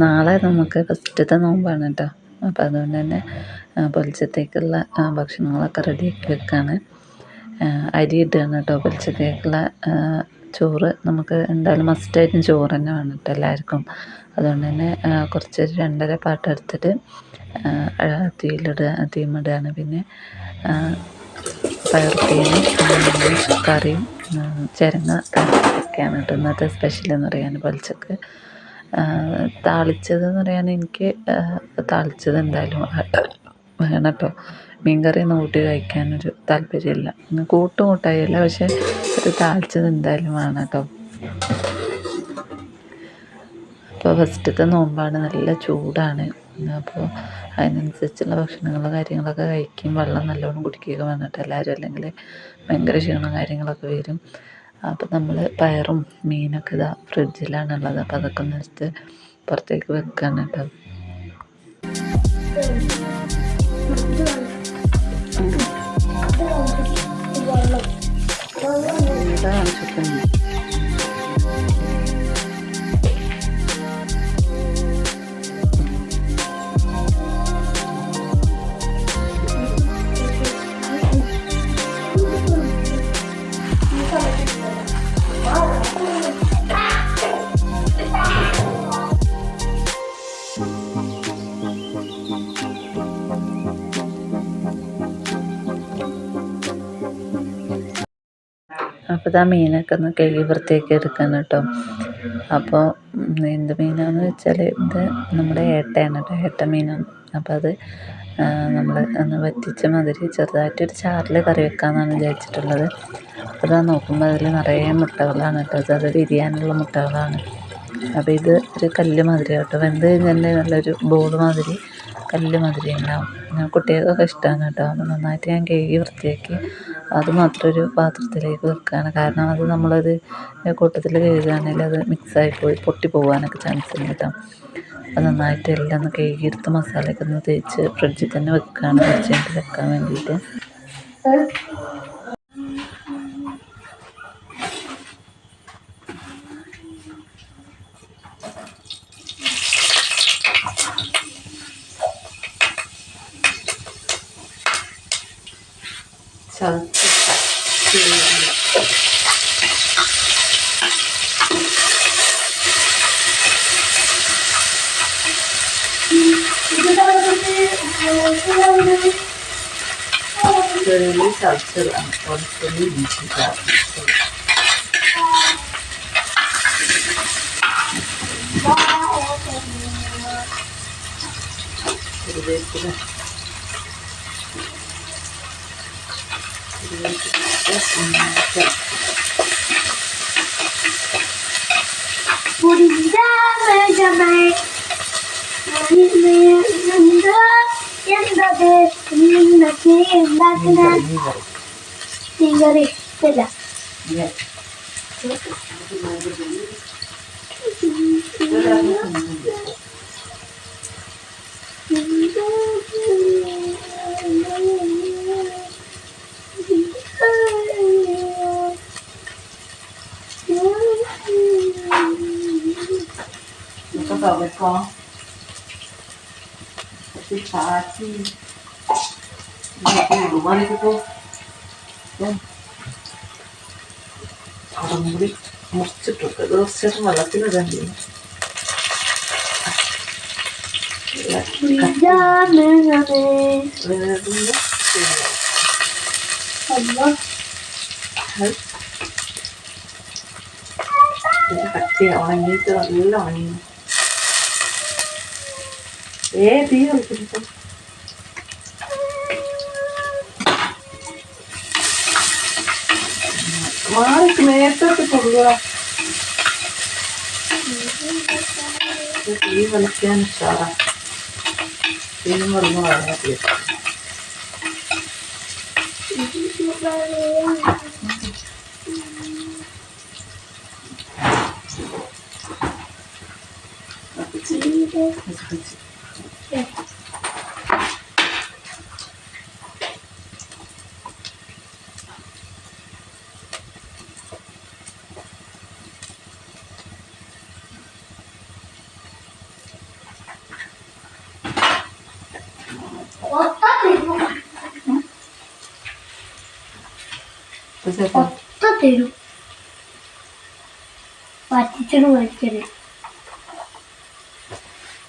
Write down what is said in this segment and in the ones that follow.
നാളെ നമുക്ക് ഫസ്റ്റത്തെ നോമ്പാണ് കേട്ടോ അപ്പോൾ അതുകൊണ്ട് തന്നെ പൊലിച്ചത്തേക്കുള്ള ഭക്ഷണങ്ങളൊക്കെ റെഡിയാക്കി വെക്കുകയാണ് അരി ഇടുകയാണ് കേട്ടോ പൊലിച്ചത്തേക്കുള്ള ചോറ് നമുക്ക് എന്തായാലും മസ്റ്റായിട്ടും ചോറ് തന്നെ വേണം കേട്ടോ എല്ലാവർക്കും. അതുകൊണ്ട് തന്നെ കുറച്ച് രണ്ടര പാട്ട് എടുത്തിട്ട് തീയിലിടുക തീമിടുകയാണ്. പിന്നെ പയർത്തീനും കറിയും ചിരങ്ങ ഒക്കെയാണ് കേട്ടോ ഇന്നത്തെ സ്പെഷ്യൽ എന്ന് പറയാൻ പൊലിച്ചക്ക് താളിച്ചത് എന്ന് പറയാൻ എനിക്ക് താളിച്ചത് എന്തായാലും വേണം കേട്ടോ മീൻകറി ഒന്നും കൂട്ടി കഴിക്കാനൊരു താല്പര്യമില്ല. കൂട്ടും കൂട്ടായില്ല പക്ഷെ ഒരു താളിച്ചത് എന്തായാലും വേണം കേട്ടോ. അപ്പോൾ ഫസ്റ്റത്തെ നോമ്പാണ് നല്ല ചൂടാണ്. അപ്പോൾ അതിനനുസരിച്ചുള്ള ഭക്ഷണങ്ങൾ കാര്യങ്ങളൊക്കെ കഴിക്കും. വെള്ളം നല്ലോണം കുടിക്കുകയൊക്കെ വേണം കേട്ടോ എല്ലാവരും അല്ലെങ്കിൽ ഭയങ്കര ക്ഷീണം കാര്യങ്ങളൊക്കെ വരും. അപ്പോൾ നമ്മൾ പയറും മീനൊക്കെ ഇതാ ഫ്രിഡ്ജിലാണുള്ളത്. അപ്പം അതൊക്കെ ഒന്ന് എടുത്ത് പുറത്തേക്ക് വെക്കാണ് കേട്ടോ. എന്താ അപ്പോൾ ഇതാ മീനൊക്കെ ഒന്ന് കഴുകി വൃത്തിയാക്കി എടുക്കണം കേട്ടോ. അപ്പോൾ എന്ത് മീനാണെന്ന് വെച്ചാൽ ഇത് നമ്മുടെ ഏട്ടയാണ് കേട്ടോ ഏട്ട മീനാണ്. അപ്പോൾ അത് നമ്മൾ ഒന്ന് വറ്റിച്ച മാതിരി ചെറുതായിട്ടൊരു ചാറിൽ കറി വെക്കാമെന്നാണ് വിചാരിച്ചിട്ടുള്ളത്. അപ്പോൾ ഇതാ നോക്കുമ്പോൾ അതിൽ നിറയെ മുട്ടകളാണ് കേട്ടോ അത് വിരിയാനുള്ള മുട്ടകളാണ്. അപ്പോൾ ഇത് ഒരു കല്ല് മാതിരി കേട്ടോ വെന്ത് കഴിഞ്ഞാൽ നല്ലൊരു ബോൾ മാതിരി കല്ല് മാതിരി ഉണ്ടാവും. കുട്ടികൾക്കൊക്കെ ഇഷ്ടമാണ് കേട്ടോ അപ്പോൾ നന്നായിട്ട് ഞാൻ കഴുകി വൃത്തിയാക്കി അത് മാത്രം ഒരു പാത്രത്തിലേക്ക് വെക്കുകയാണ് കാരണം അത് നമ്മളത് കൂട്ടത്തിൽ കഴുകുകയാണെങ്കിൽ അത് മിക്സായി പോയി പൊട്ടി പോകാനൊക്കെ ചാൻസ് ഉണ്ട് കേട്ടോ അത് നന്നായിട്ട് എല്ലാം ഒന്ന് കഴുകിയെടുത്ത് മസാലയൊക്കെ ഒന്ന് തേച്ച് ഫ്രിഡ്ജിൽ തന്നെ വെക്കുകയാണ് കുറച്ച് വെക്കാൻ വേണ്ടിയിട്ട്. Rồi lấy sảo sữa Còn cái này mình chỉ sảo sữa Kırıvertire. Kırıvertire. What is that, Benjamin? What is? എന്താത് നീ ഉണ്ടാക്കുന്ന തീകറി ഇഷ്ടല്ല Có tờ với con Yan. Parang muli. മുറിച്ചിട്ടുണ്ട് ദിവസം വെള്ളത്തിന് തന്നെ കട്ടി ഉണങ്ങിയിട്ട് നല്ല ഉണങ്ങി É, Bia, que podia falar. Mas me essa se perdura. Viva la pianchara. Tiene un horno a la pieza. Thank you. 終わったてる。わってる。てる。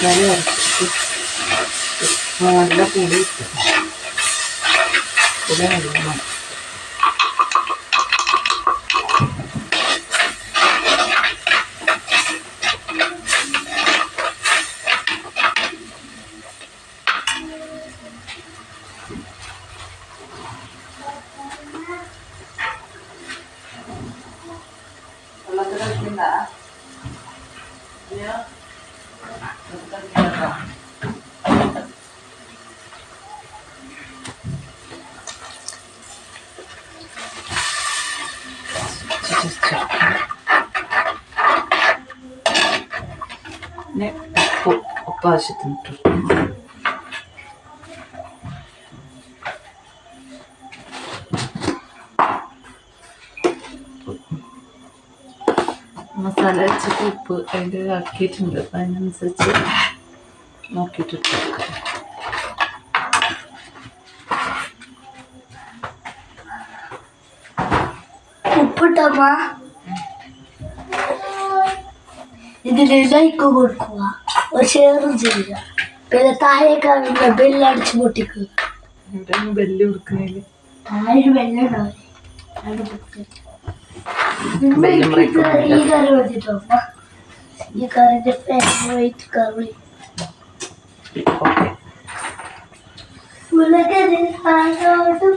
തക്കാളി അരച്ചിട്ട് നല്ല പുളി ഇട്ടു പുളി നല്ലോണം പിന്നെ ഉപ്പ് ഉപ്പ് ആവശ്യത്തിന് ഇട്ടു മസാല വെച്ചിട്ട് ഉപ്പ് അതിന്റെ ആക്കിയിട്ടുണ്ട് അപ്പം അതിനനുസരിച്ച് നോക്കിയിട്ട് ഇട്ട് കൊടുക്കാം ഉപ്പിട്ടമ്മ ഇതിന് ലൈക്ക് കൊടുക്കുക. ഒരു ഷെയറും ചെയ്യുക. പിന്നെ താഴെ കാണുന്ന ബെല്ലടിച്ച് പൊട്ടിക്കുക. ബെല്ല് കൊടുക്കുന്നില്ല താഴെ ബെല്ലുണ്ടാവില്ല ഈ കറി വെച്ചിട്ടോ. ഈ കറിന്റെ ഫേവറേറ്റ് കറി ഓക്കെ ഉലകതിൽ ആരോടും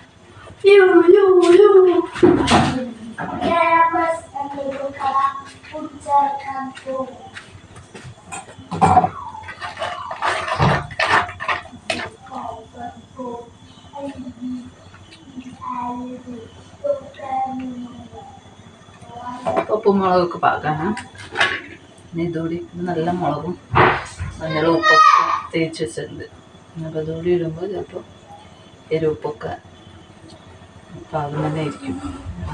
ഉപ്പും മുളകൊക്കെ പാകാണ്. പിന്നെ ഇതുകൂടി ഇത് നല്ല മുളകും നല്ല ഉപ്പൊക്കെ തേച്ച് വെച്ചിട്ടുണ്ട്. അപ്പോൾ ഇതോടി ഇടുമ്പോൾ ചിലപ്പോൾ എരിവുപ്പൊക്കെ പാകം തന്നെ ആയിരിക്കും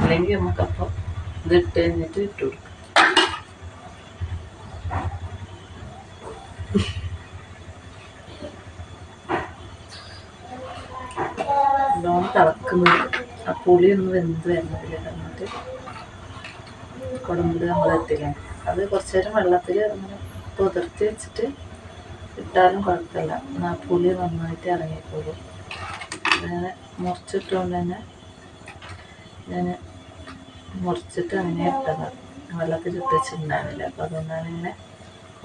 അല്ലെങ്കിൽ നമുക്കപ്പോൾ ഇത് ഇട്ട് കഴിഞ്ഞിട്ട് ഇട്ട് കൊടുക്കാം. നല്ലോണം തിളക്കുന്നുണ്ട് ആ പുളി ഒന്ന് വെന്ത് വരുന്നതിൽ എന്നിട്ട് കുടമ്പ് നമ്മൾ എത്തിക്കണം അത് കുറച്ച് നേരം വെള്ളത്തിൽ അങ്ങനെ പുതിർത്തി വെച്ചിട്ട് ഇട്ടാലും കുഴപ്പമില്ല. ആ പുളി നന്നായിട്ട് ഇറങ്ങിക്കോളും. അങ്ങനെ മുറിച്ചിട്ടുകൊണ്ട് തന്നെ ഞാൻ മുറിച്ചിട്ട് അങ്ങനെ ഇട്ടത്. വെള്ളത്തിൽ ഇട്ട് വെച്ചിട്ടുണ്ടായിരുന്നില്ല. അപ്പോൾ അതുകൊണ്ടാണ് ഇങ്ങനെ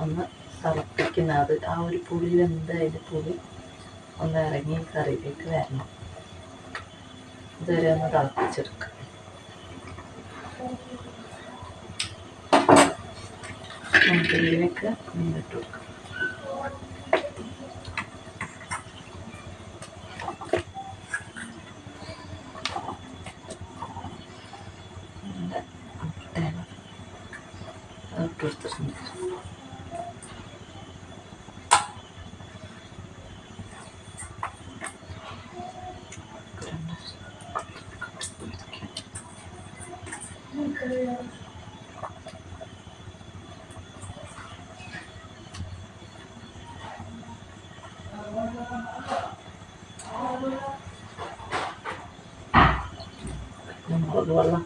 ഒന്ന് തിളപ്പിക്കുന്നത്. അത് ആ ഒരു പുളിയിൽ എന്തായാലും പുളി ഒന്ന് ഇറങ്ങി കറിയിലേക്ക് വരണം. ഇതുവരെ ഒന്ന് തിളപ്പിച്ചെടുക്കാം നമുക്ക് ഇതിലേക്ക് മീനിട്ട് കൊടുക്കാം നല്ല മുട്ടയാണ് അത് ഇട്ട് കൊടുത്തിട്ടുണ്ട് മുളക് വെള്ളം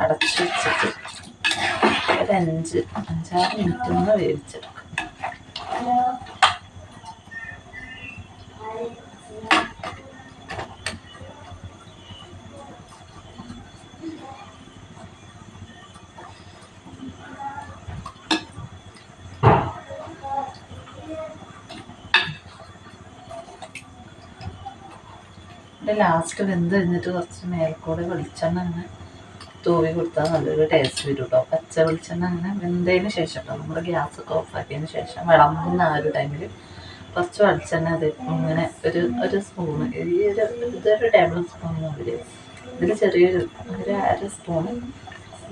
അടച്ച് വെച്ചിട്ട് ഒരു അഞ്ച് അഞ്ചാറ് മിനിറ്റ് ഒന്ന് വേവിച്ചെടുക്കാം പിന്നെ ലാസ്റ്റ് വെന്ത് കഴിഞ്ഞിട്ട് കുറച്ച് മേൽക്കൂടെ വെളിച്ചെണ്ണ അങ്ങനെ തൂവി കൊടുത്താൽ നല്ലൊരു ടേസ്റ്റ് വരും കേട്ടോ പച്ച വെളിച്ചെണ്ണ അങ്ങനെ വെന്തതിന് ശേഷം കേട്ടോ ഗ്യാസ് ഗ്യാസൊക്കെ ഓഫാക്കിയതിന് ശേഷം വിളമ്പുന്ന ആ ഒരു ടൈമിൽ കുറച്ച് വെളിച്ചെണ്ണ അത് ഇങ്ങനെ ഒരു ഒരു സ്പൂണ് ഈ ഒരു ഇതൊരു ടേബിൾ സ്പൂൺ മുതൽ ഇതിൽ ചെറിയൊരു ഒരു അര സ്പൂണ്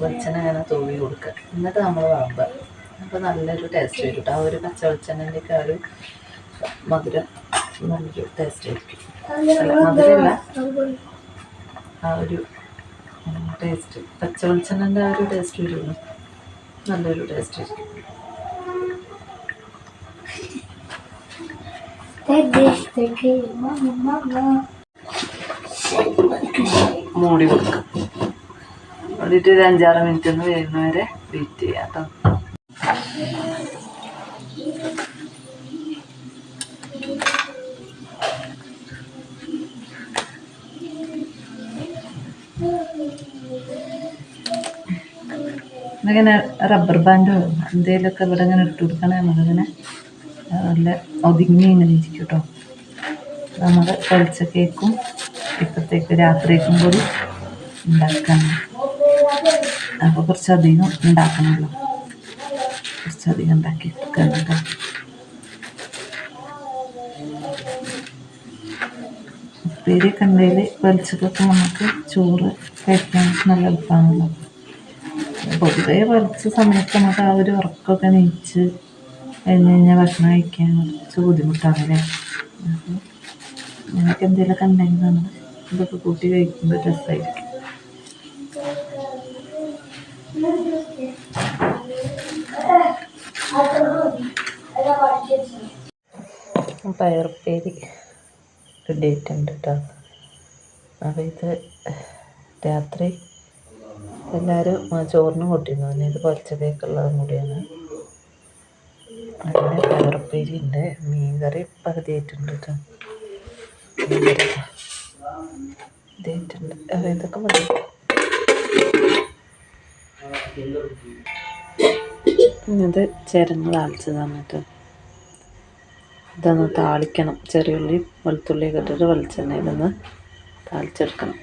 വെളിച്ചെണ്ണ അങ്ങനെ തൂവി കൊടുക്കുക. എന്നിട്ട് നമ്മൾ വിളമ്പുക. അപ്പോൾ നല്ലൊരു ടേസ്റ്റ് വരും കേട്ടോ ആ ഒരു പച്ച വെളിച്ചെണ്ണന്റെയൊക്കെ ആ ഒരു മധുരം. നല്ലൊരു ടേസ്റ്റ് ആയിരിക്കും അല്ല മധുരമല്ല ആ ഒരു ടേസ്റ്റ് പച്ച വെളിച്ചെണ്ണന്റെ ആ ഒരു ടേസ്റ്റ് വരുള്ളൂ. നല്ലൊരു ടേസ്റ്റ് ആയിരിക്കും. മൂടി കൊടുക്കാം എന്നിട്ട് ഒരു അഞ്ചാറ് മിനിറ്റ് ഒന്ന് വരുന്നവരെ വെയിറ്റ് ചെയ്യാം കേട്ടോ ഇങ്ങനെ റബ്ബർ ബാൻഡോ എന്തെങ്കിലുമൊക്കെ ഇവിടെ ഇങ്ങനെ ഇട്ട് കൊടുക്കണേ നമ്മളിങ്ങനെ നല്ല ഒതുങ്ങി ഇങ്ങനെ ഇരിക്കും കേട്ടോ നമ്മൾ കഴിച്ച കേക്കും ഇപ്പോഴത്തേക്ക് രാത്രിക്കും കൂടി ഉണ്ടാക്കണം. അപ്പോൾ കുറച്ചധികം ഉണ്ടാക്കണമല്ലോ കുറച്ചധികം ഉണ്ടാക്കി എടുക്കണം കേട്ടോ ഉപ്പേരിയൊക്കെ ഉണ്ടെങ്കിൽ വലിച്ചതൊക്കെ നമുക്ക് ചോറ് കഴിക്കാൻ നല്ല എളുപ്പമാണല്ലോ പൊതുവേ കുറച്ച് സമയത്ത് നമുക്ക് ആ ഒരു ഉറക്കമൊക്കെ നെയ്ച്ച് കഴിഞ്ഞ് കഴിഞ്ഞാൽ ഭക്ഷണം കഴിക്കാൻ കുറച്ച് ബുദ്ധിമുട്ടാണല്ലേ അപ്പോൾ അങ്ങനെയൊക്കെ എന്തെങ്കിലുമൊക്കെ ഉണ്ടെങ്കിൽ നമ്മൾ ഇതൊക്കെ കൂട്ടി കഴിക്കുമ്പോൾ രസമായിരിക്കും പയർപ്പേരി റെഡി ആയിട്ടുണ്ട് കേട്ടോ അപ്പോൾ ഇത് രാത്രി എല്ലാവരും ചോറിന് കൊട്ടിരുന്നു പിന്നെ ഇത് പൊരിച്ചതേക്കുള്ളതും കൂടിയാണ്. അങ്ങനെ പയറുപ്പേരി ഉണ്ട്. മീൻകറി പകുതി ആയിട്ടുണ്ട് കേട്ടോ ഇതായിട്ടുണ്ട് ഇതൊക്കെ മതി. ഇത് ചിരങ്ങ് താളിച്ചതാണ് കേട്ടോ ഇതൊന്ന് താളിക്കണം. ചെറിയുള്ളി വെളുത്തുള്ളിയൊക്കെ ഇട്ടിട്ട് വെളിച്ചെണ്ണയിലൊന്ന് താളിച്ചെടുക്കണം.